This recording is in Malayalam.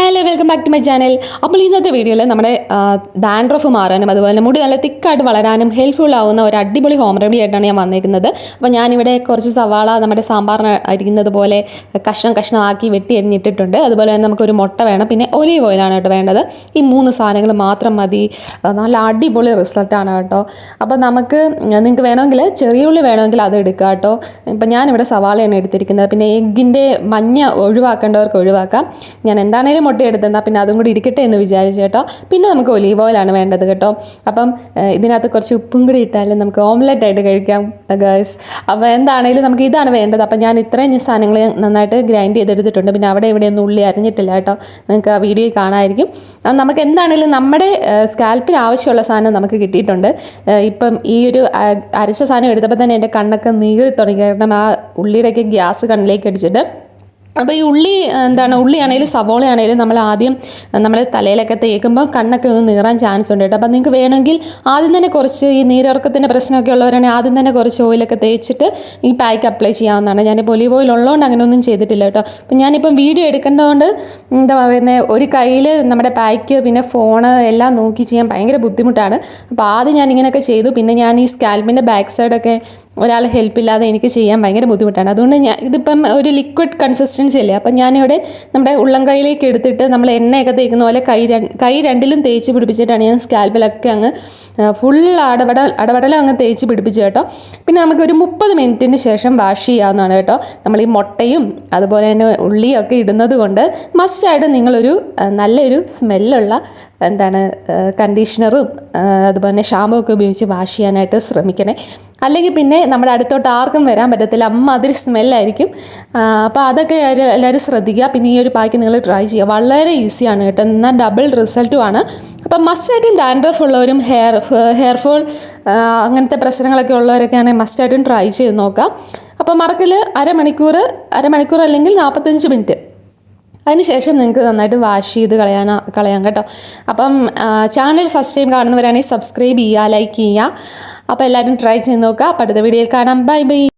Hello welcome back to my channel അപ്പോൾ ഇന്നത്തെ വീഡിയോയിൽ നമ്മുടെ ഡാൻഡ്രഫ് മാറാനും അതുപോലെ തന്നെ മുടി നല്ല തിക്കായിട്ട് വളരാനും ഹെൽപ്ഫുൾ ആവുന്ന ഒരു അടിപൊളി ഹോം റെമഡി ആയിട്ടാണ് ഞാൻ വന്നിരിക്കുന്നത് അപ്പോൾ ഞാനിവിടെ കുറച്ച് സവാള നമ്മുടെ സാമ്പാറിന് അരിക്കുന്നത് പോലെ കഷ്ണം കഷ്ണമാക്കി വെട്ടി എരിഞ്ഞിട്ടിട്ടുണ്ട് അതുപോലെ തന്നെ നമുക്കൊരു മുട്ട വേണം. പിന്നെ ഒലീവ് ഓയിലാണ് കേട്ടോ വേണ്ടത്. ഈ മൂന്ന് സാധനങ്ങൾ മാത്രം മതി. നല്ല അടിപൊളി റിസൾട്ടാണ് കേട്ടോ. അപ്പോൾ നമുക്ക് നിങ്ങൾക്ക് വേണമെങ്കിൽ ചെറിയ ഉള്ളി വേണമെങ്കിൽ അത് എടുക്കുക കേട്ടോ. ഇപ്പം ഞാനിവിടെ സവാളയാണ് എടുത്തിരിക്കുന്നത്. പിന്നെ എഗ്ഗിന്റെ മഞ്ഞ ഒഴിവാക്കേണ്ടവർക്ക് ഒഴിവാക്കാം. ഞാൻ എന്താണേലും മുട്ട എടുത്തെന്നാൽ പിന്നെ അതും കൂടി ഇരിക്കട്ടെ എന്ന് വിചാരിച്ചു കേട്ടോ. പിന്നെ നമുക്ക് ഒലീവ് ഓയിലാണ് വേണ്ടത് കേട്ടോ. അപ്പം ഇതിനകത്ത് കുറച്ച് ഉപ്പും കൂടി ഇട്ടാലും നമുക്ക് ഓംലെറ്റ് ആയിട്ട് കഴിക്കാം ഗേൾസ് അപ്പോൾ എന്താണേലും നമുക്ക് ഇതാണ് വേണ്ടത്. അപ്പം ഞാൻ ഇത്രയും സാധനങ്ങൾ നന്നായിട്ട് ഗ്രൈൻഡ് ചെയ്തെടുത്തിട്ടുണ്ട്. പിന്നെ അവിടെ ഇവിടെയൊന്നും ഉള്ളി അരിഞ്ഞിട്ടില്ല കേട്ടോ. നിങ്ങൾക്ക് ആ വീഡിയോ കാണാമായിരിക്കും. നമുക്ക് എന്താണേലും നമ്മുടെ സ്കാൽപ്പിന് ആവശ്യമുള്ള സാധനം നമുക്ക് കിട്ടിയിട്ടുണ്ട്. ഇപ്പം ഈ ഒരു അരച്ച സാധനം എടുത്തപ്പോൾ തന്നെ എന്റെ കണ്ണൊക്കെ നീങ്ങി തുടങ്ങി. കാരണം ആ ഉള്ളിയുടെയൊക്കെ ഗ്യാസ് കണ്ണിലേക്ക് അടിച്ചിട്ട് അപ്പോൾ ഈ ഉള്ളി എന്താണ് ഉള്ളിയാണേലും സവോളയാണേലും നമ്മൾ ആദ്യം നമ്മൾ തലയിലൊക്കെ തേക്കുമ്പോൾ കണ്ണൊക്കെ ഒന്ന് നീറാൻ ചാൻസ് ഉണ്ട് കേട്ടോ. അപ്പോൾ നിങ്ങൾക്ക് വേണമെങ്കിൽ ആദ്യം തന്നെ കുറച്ച് ഈ നീരിറക്കത്തിന്റെ പ്രശ്നമൊക്കെ ഉള്ളവരാണെങ്കിൽ ആദ്യം തന്നെ കുറച്ച് ഓയിലൊക്കെ തേച്ചിട്ട് ഈ പാക്ക് അപ്ലൈ ചെയ്യാവുന്നതാണ്. ഞാനിപ്പോൾ ഒലിവ് ഓയിൽ ഉള്ളതുകൊണ്ട് അങ്ങനെ ഒന്നും ചെയ്തിട്ടില്ല കേട്ടോ. അപ്പം ഞാനിപ്പം വീഡിയോ എടുക്കേണ്ടതുകൊണ്ട് എന്താ പറയുന്നത് ഒരു കയ്യിൽ നമ്മുടെ പാക്ക് പിന്നെ ഫോണ് എല്ലാം നോക്കി ചെയ്യാൻ ഭയങ്കര ബുദ്ധിമുട്ടാണ്. അപ്പോൾ ആദ്യം ഞാൻ ഇങ്ങനെയൊക്കെ ചെയ്തു. പിന്നെ ഞാൻ ഈ സ്കാൽപ്പിന്റെ ബാക്ക് സൈഡൊക്കെ ഒരാൾ ഹെൽപ്പ് ഇല്ലാതെ എനിക്ക് ചെയ്യാൻ ഭയങ്കര ബുദ്ധിമുട്ടാണ്. അതുകൊണ്ട് ഞാൻ ഇതിപ്പം ഒരു ലിക്വിഡ് കൺസിസ്റ്റൻസി അല്ലേ? അപ്പം ഞാനിവിടെ നമ്മുടെ ഉള്ളം കൈയിലേക്ക് എടുത്തിട്ട് നമ്മൾ എണ്ണയൊക്കെ തേക്കുന്ന പോലെ കൈ കൈ രണ്ടിലും തേച്ച് പിടിപ്പിച്ചിട്ടാണ് ഞാൻ സ്കാൽപ്പിലൊക്കെ അങ്ങ് ഫുൾ അടപട അടപടലം അങ്ങ് തേച്ച് പിടിപ്പിച്ച് കേട്ടോ. പിന്നെ നമുക്ക് ഒരു മുപ്പത് മിനിറ്റിന് ശേഷം വാഷ് ചെയ്യാവുന്നതാണ് കേട്ടോ. നമ്മൾ ഈ മുട്ടയും അതുപോലെ തന്നെ ഉള്ളിയൊക്കെ ഇടുന്നത് കൊണ്ട് മസ്റ്റായിട്ട് നിങ്ങളൊരു നല്ലൊരു സ്മെല്ലുള്ള എന്താണ് കണ്ടീഷണറും അതുപോലെ തന്നെ ഷാമ്പൂ ഒക്കെ ഉപയോഗിച്ച് വാഷ് ചെയ്യാനായിട്ട് ശ്രമിക്കണേ. അല്ലെങ്കിൽ പിന്നെ നമ്മുടെ അടുത്തോട്ട് ആർക്കും വരാൻ പറ്റത്തില്ല. അമ്മാതിരി സ്മെല്ലായിരിക്കും. അപ്പോൾ അതൊക്കെ എല്ലാവരും- ശ്രദ്ധിക്കുക. പിന്നെ ഈ ഒരു പാക്ക് നിങ്ങൾ ട്രൈ ചെയ്യുക. വളരെ ഈസിയാണ് കേട്ടോ. എന്നാൽ ഡബിൾ റിസൾട്ടും ആണ്. അപ്പം മസ്റ്റായിട്ടും ഡാൻഡ്രഫ് ഉള്ളവരും ഹെയർ ഹെയർ ഫോൾ അങ്ങനത്തെ പ്രശ്നങ്ങളൊക്കെ ഉള്ളവരൊക്കെയാണെങ്കിൽ മസ്റ്റായിട്ടും ട്രൈ ചെയ്ത് നോക്കാം. അപ്പോൾ മറക്കൽ അരമണിക്കൂർ അരമണിക്കൂർ അല്ലെങ്കിൽ നാൽപ്പത്തഞ്ച് മിനിറ്റ് അതിനുശേഷം നിങ്ങൾക്ക് നന്നായിട്ട് വാഷ് ചെയ്ത് കളയാൻ കളയാം കേട്ടോ. അപ്പം ചാനൽ ഫസ്റ്റ് ടൈം കാണുന്നവരാണെങ്കിൽ സബ്സ്ക്രൈബ് ചെയ്യുക ലൈക്ക് ചെയ്യുക. അപ്പോൾ എല്ലാവരും ട്രൈ ചെയ്ത് നോക്കുക. അപ്പോൾ അടുത്ത വീഡിയോയിൽ കാണാം. Bye bye